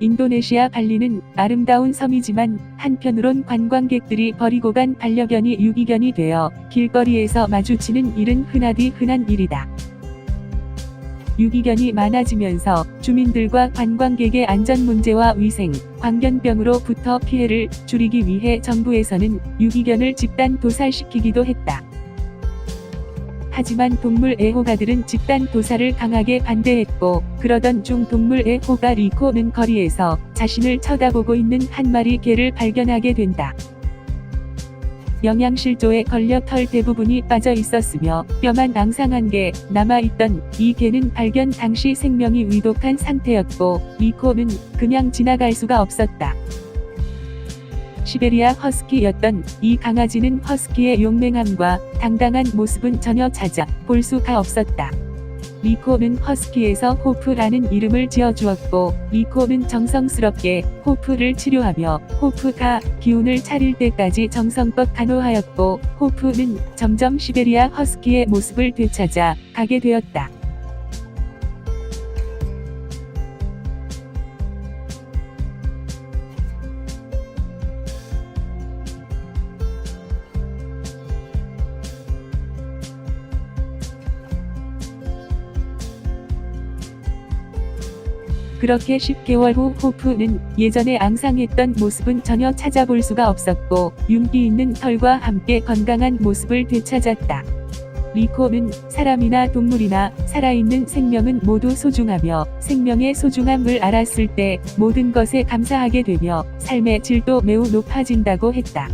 인도네시아 발리는 아름다운 섬이지만 한편으론 관광객들이 버리고 간 반려견이 유기견이 되어 길거리에서 마주치는 일은 흔하디 흔한 일이다. 유기견이 많아지면서 주민들과 관광객의 안전 문제와 위생, 광견병으로부터 피해를 줄이기 위해 정부에서는 유기견을 집단 도살시키기도 했다. 하지만 동물 애호가들은 집단 도살을 강하게 반대했고 그러던 중 동물 애호가 리코는 거리에서 자신을 쳐다보고 있는 한 마리 개를 발견하게 된다. 영양실조에 걸려 털 대부분이 빠져 있었으며 뼈만 앙상한 게 남아있던 이 개는 발견 당시 생명이 위독한 상태였고 리코는 그냥 지나갈 수가 없었다. 시베리아 허스키였던 이 강아지는 허스키의 용맹함과 당당한 모습은 전혀 찾아 볼 수가 없었다. 리코는 허스키에서 호프라는 이름을 지어주었고 리코는 정성스럽게 호프를 치료하며 호프가 기운을 차릴 때까지 정성껏 간호하였고 호프는 점점 시베리아 허스키의 모습을 되찾아 가게 되었다. 그렇게 10개월 후 호프는 예전에 앙상했던 모습은 전혀 찾아볼 수가 없었고 윤기 있는 털과 함께 건강한 모습을 되찾았다. 리코는 사람이나 동물이나 살아있는 생명은 모두 소중하며 생명의 소중함을 알았을 때 모든 것에 감사하게 되며 삶의 질도 매우 높아진다고 했다.